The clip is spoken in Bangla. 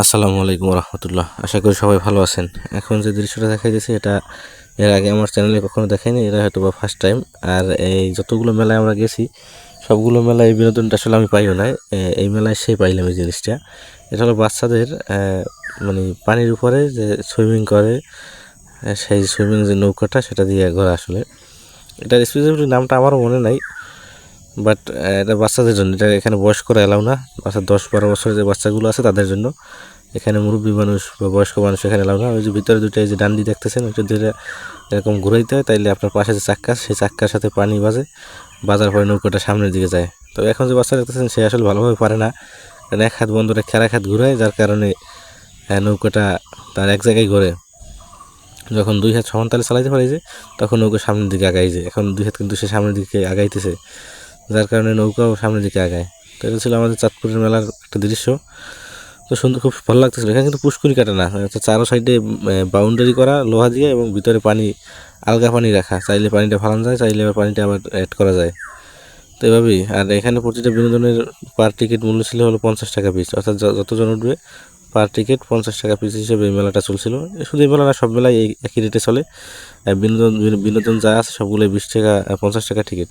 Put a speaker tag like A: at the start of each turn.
A: আসসালামু আলাইকুম রহমতুল্লাহ। আশা করি সবাই ভালো আছেন। এখন যে দৃশ্যটা দেখা দিয়েছি এটা এর আগে আমার চ্যানেলে কখনো দেখাইনি এটা হয়তো বা ফার্স্ট টাইম আর এই যতগুলো মেলায় আমরা গেছি, সবগুলো মেলায় এই বিনোদনটা আসলে আমি পাইও এ- এই মেলায় সেই পাইলাম এই জিনিসটা। এটা হলো বাচ্চাদের মানে পানির উপরে যে সুইমিং করে সেই সুইমিং যে নৌকাটা, সেটা দিয়ে ঘোরা আসলে। এটার স্পেসিফিক নামটা আমারও মনে নাই। বাট এটা বাচ্চাদের জন্য, এটা এখানে বয়স্করা এলাও না বাচ্চা দশ বারো বছরের যে বাচ্চাগুলো আছে তাদের জন্য। এখানে মুরব্বী মানুষ বা বয়স্ক মানুষ এখানে এলাও না। ওই যে ভিতরে দুটো এই যে ডান্ডি দেখতেছেন, ওইটা ধরে এরকম ঘুরাইতে হয়, তাইলে আপনার পাশে যে চাক্কা সেই চাক্কার সাথে পানি বাজে, বাজার পরে নৌকাটা সামনের দিকে যায়। তো এখন যে বাচ্চা দেখতেছেন, সে আসলে ভালোভাবে পারে না। কারণ এক হাত বন্ধ রেখে আর এক হাত ঘুরায়, যার কারণে নৌকাটা তার এক জায়গায় ঘোরে। যখন দুই হাত সমান তালে চালাইতে পারে যে, তখন নৌকা সামনের দিকে আগাই যায় এখন দুই হাত কিন্তু সে সামনের দিকে আগাইতেছে। যার কারণে নৌকাও সামনের দিকে আগায়। তো এটা ছিল আমাদের চাঁদপুরের মেলার একটা দৃশ্য। তো সুন্দর খুব ভালো লাগতেছিল। এখানে কিন্তু পুষ্করি কাটা না। চারো সাইডে বাউন্ডারি করা, লোহা দিয়ে এবং ভিতরে পানি, আলগা পানি রাখা। চাইলে পানিটা ফালানো যায়, চাইলে আবার পানিটা আবার অ্যাড করা যায়। তো এভাবেই। আর এখানে প্রতিটা বিনোদনের পার টিকিট মূল্য ছিল হলো পঞ্চাশ টাকা পিস অর্থাৎ যতজন উঠবে পার টিকিট পঞ্চাশ টাকা পিস হিসেবে এই মেলাটা চলছিল। শুধু এই মেলা না, সব মেলায় একই রেটে চলে। বিনোদন বিনোদন যা আছে, সবগুলোই বিশ টাকা, পঞ্চাশ টাকা টিকিট